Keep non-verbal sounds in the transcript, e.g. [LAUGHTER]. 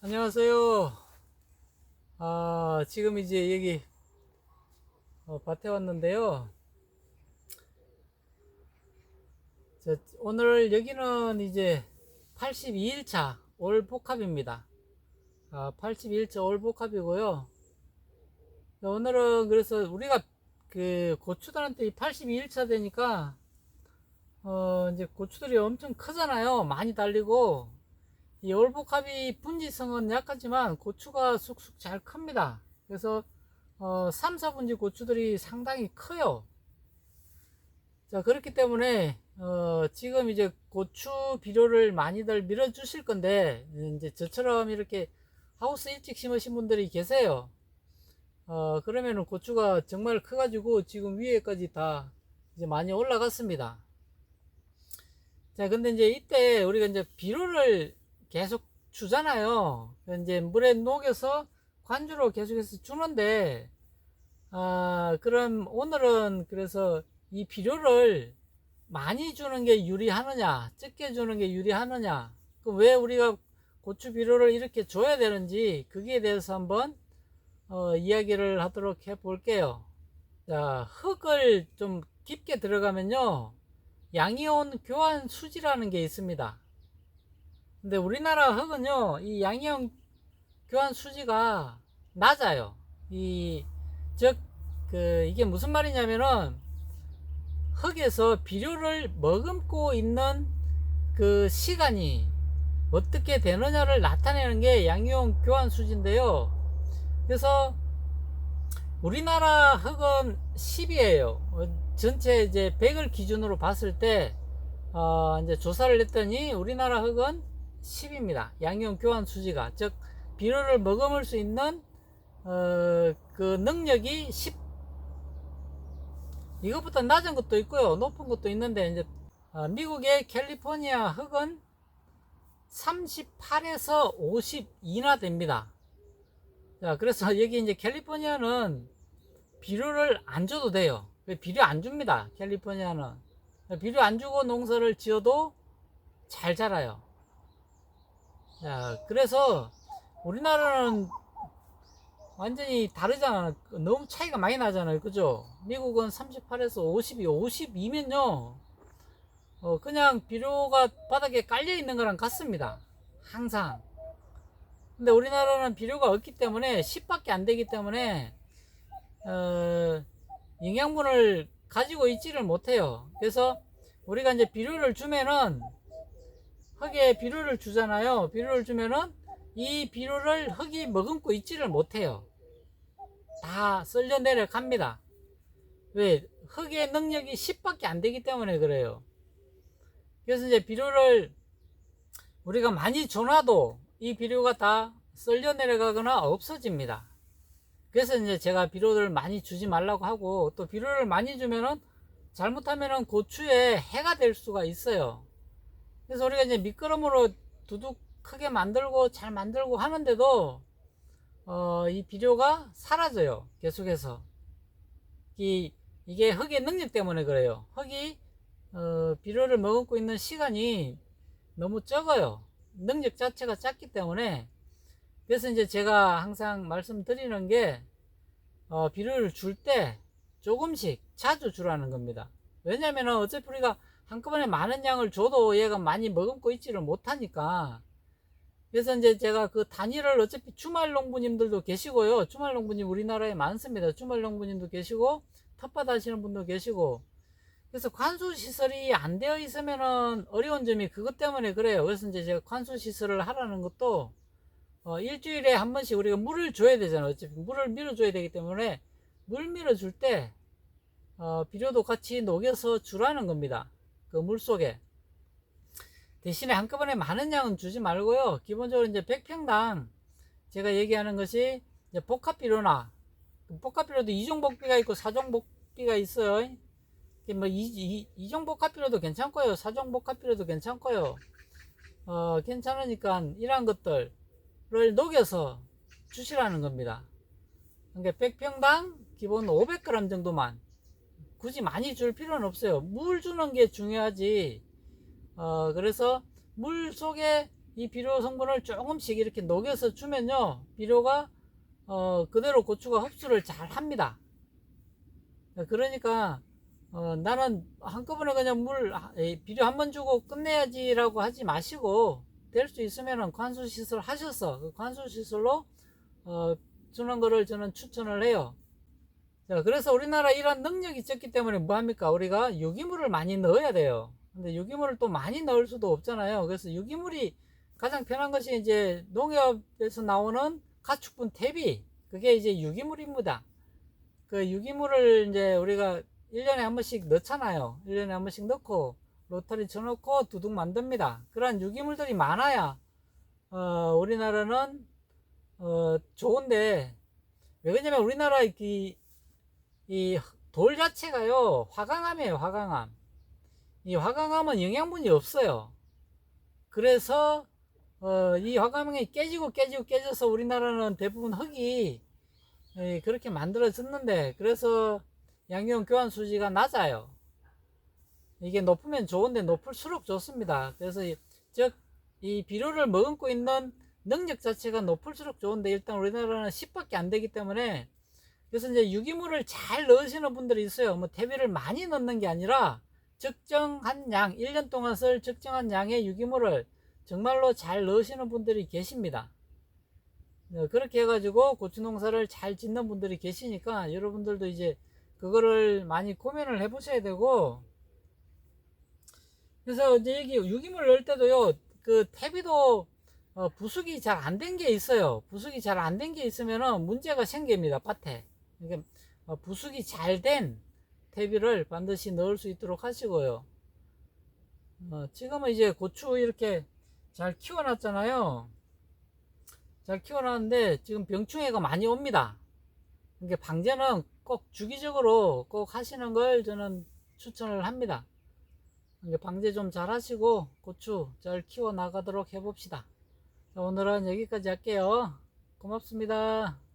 안녕하세요. 아, 지금 이제 여기 어, 밭에 왔는데요. 저, 오늘 여기는 이제 82일차 올 복합입니다. 아, 82일차 올 복합이고요. 오늘은 그래서 우리가 그 고추들한테 82일차 되니까 어, 이제 고추들이 엄청 크잖아요. 많이 달리고 이 올복합이 분지성은 약하지만 고추가 쑥쑥 잘 큽니다. 그래서 어, 3, 4분지 고추들이 상당히 커요. 자 그렇기 때문에 어, 지금 이제 고추 비료를 많이들 밀어 주실 건데 이제 저처럼 이렇게 하우스 일찍 심으신 분들이 계세요. 어, 그러면은 고추가 정말 커가지고 지금 위에까지 다 이제 많이 올라갔습니다. 자, 근데 이제 이때 우리가 이제 비료를 계속 주잖아요. 이제 물에 녹여서 관주로 계속해서 주는데, 아, 그럼 오늘은 그래서 이 비료를 많이 주는 게 유리하느냐, 적게 주는 게 유리하느냐, 그왜 우리가 고추 비료를 이렇게 줘야 되는지, 거기에 대해서 한번, 어, 이야기를 하도록 해 볼게요. 자, 흙을 좀 깊게 들어가면요, 양이온 교환 수지라는 게 있습니다. 근데 우리나라 흙은요, 이 양이온 교환 수지가 낮아요. 이, 즉, 그, 이게 무슨 말이냐면은, 흙에서 비료를 머금고 있는 그 시간이 어떻게 되느냐를 나타내는 게 양이온 교환 수지인데요. 그래서 우리나라 흙은 10이에요. 전체 이제 100을 기준으로 봤을 때, 어, 이제 조사를 했더니 우리나라 흙은 10입니다. 양이온 교환 수지가. 즉, 비료를 머금을 수 있는, 어, 그 능력이 10. 이것보다 낮은 것도 있고요. 높은 것도 있는데, 이제, 어, 미국의 캘리포니아 흙은 38에서 52나 됩니다. 자, 그래서 [LAUGHS] 여기 이제 캘리포니아는 비료를 안 줘도 돼요. 비료 안 줍니다. 캘리포니아는. 비료 안 주고 농사를 지어도 잘 자라요. 자, 그래서 우리나라는 완전히 다르잖아. 너무 차이가 많이 나잖아요. 그죠? 미국은 38에서 52, 52면요. 어, 그냥 비료가 바닥에 깔려 있는 거랑 같습니다. 항상. 근데 우리나라는 비료가 없기 때문에 10밖에 안 되기 때문에 어, 영양분을 가지고 있지를 못해요. 그래서 우리가 이제 비료를 주면은 흙에 비료를 주잖아요. 비료를 주면은 이 비료를 흙이 머금고 있지를 못해요. 다 쓸려 내려갑니다. 왜? 흙의 능력이 10밖에 안 되기 때문에 그래요. 그래서 이제 비료를 우리가 많이 줘놔도 이 비료가 다 쓸려 내려가거나 없어집니다. 그래서 이제 제가 비료를 많이 주지 말라고 하고 또 비료를 많이 주면은 잘못하면은 고추에 해가 될 수가 있어요. 그래서 우리가 이제 미끄럼으로 두둑 크게 만들고 잘 만들고 하는데도 어, 이 비료가 사라져요. 계속해서. 이, 이게 흙의 능력 때문에 그래요. 흙이 어, 비료를 머금고 있는 시간이 너무 적어요. 능력 자체가 작기 때문에 그래서 이제 제가 항상 말씀드리는 게 어, 비료를 줄 때 조금씩 자주 주라는 겁니다. 왜냐면은 어차피 우리가 한꺼번에 많은 양을 줘도 얘가 많이 머금고 있지를 못하니까 그래서 이제 제가 그 단위를 어차피 주말 농부님들도 계시고요. 주말 농부님 우리나라에 많습니다. 주말 농부님도 계시고 텃밭 하시는 분도 계시고 그래서 관수 시설이 안 되어 있으면은 어려운 점이 그것 때문에 그래요. 그래서 이제 제가 관수 시설을 하라는 것도 어, 일주일에 한 번씩 우리가 물을 줘야 되잖아요. 어차피 물을 밀어줘야 되기 때문에 물 밀어줄 때 어, 비료도 같이 녹여서 주라는 겁니다. 그 물 속에. 대신에 한꺼번에 많은 양은 주지 말고요. 기본적으로 이제 100평당 제가 얘기하는 것이 이제 복합비료나 복합비료도 이종복비가 있고 사종복비가 있어요. 뭐 이종 복합비료도 괜찮고요. 사종 복합비료도 괜찮고요. 어, 괜찮으니까 이러한 것들 를 녹여서 주시라는 겁니다. 그러니까 100평당 기본 500g 정도만 굳이 많이 줄 필요는 없어요. 물 주는 게 중요하지. 어, 그래서 물 속에 이 비료 성분을 조금씩 이렇게 녹여서 주면요 비료가 어, 그대로 고추가 흡수를 잘 합니다 그러니까 어, 나는 한꺼번에 그냥 물 아, 비료 한 번 주고 끝내야지라고 하지 마시고 될 수 있으면은 관수 시설 하셔서 그 관수 시설로 어, 주는 거를 저는 추천을 해요. 자, 그래서 우리나라 이런 능력이 적기 때문에 뭐 합니까? 우리가 유기물을 많이 넣어야 돼요. 근데 유기물을 또 많이 넣을 수도 없잖아요. 그래서 유기물이 가장 편한 것이 이제 농협에서 나오는 가축분 퇴비. 그게 이제 유기물입니다. 그 유기물을 이제 우리가 1년에 한 번씩 넣잖아요. 1년에 한 번씩 넣고 로터리 쳐놓고 두둑 만듭니다. 그런 유기물들이 많아야 어, 우리나라는 어, 좋은데 왜 그러냐면 우리나라 이, 이 돌 자체가요 화강암이에요 화강암. 이 화강암은 영양분이 없어요. 그래서 어, 이 화강암이 깨지고 깨지고 깨져서 우리나라는 대부분 흙이 예, 그렇게 만들어졌는데 그래서 양용 교환 수지가 낮아요. 이게 높으면 좋은데 높을수록 좋습니다. 그래서 이- 즉이 비료를 머금고 있는 능력 자체가 높을수록 좋은데 일단 우리나라는 10밖에 안 되기 때문에 그래서 이제 유기물을 잘 넣으시는 분들이 있어요. 뭐 퇴비를 많이 넣는 게 아니라 적정한 양, 1년 동안 쓸 적정한 양의 유기물을 정말로 잘 넣으시는 분들이 계십니다. 네, 그렇게 해가지고 고추 농사를 잘 짓는 분들이 계시니까 여러분들도 이제 그거를 많이 고민을 해보셔야 되고 그래서 이제 여기 유기물 넣을 때도요 그 퇴비도 어, 부숙이 잘 안 된 게 있어요. 부숙이 잘 안 된 게 있으면은 문제가 생깁니다. 밭에. 그러니까 어, 부숙이 잘된 퇴비를 반드시 넣을 수 있도록 하시고요. 어, 지금은 이제 고추 이렇게 잘 키워놨잖아요. 잘 키워놨는데 지금 병충해가 많이 옵니다. 그러니까 방제는 꼭 주기적으로 꼭 하시는 걸 저는 추천을 합니다. 방제 좀 잘 하시고 고추 잘 키워 나가도록 해봅시다. 자, 오늘은 여기까지 할게요. 고맙습니다.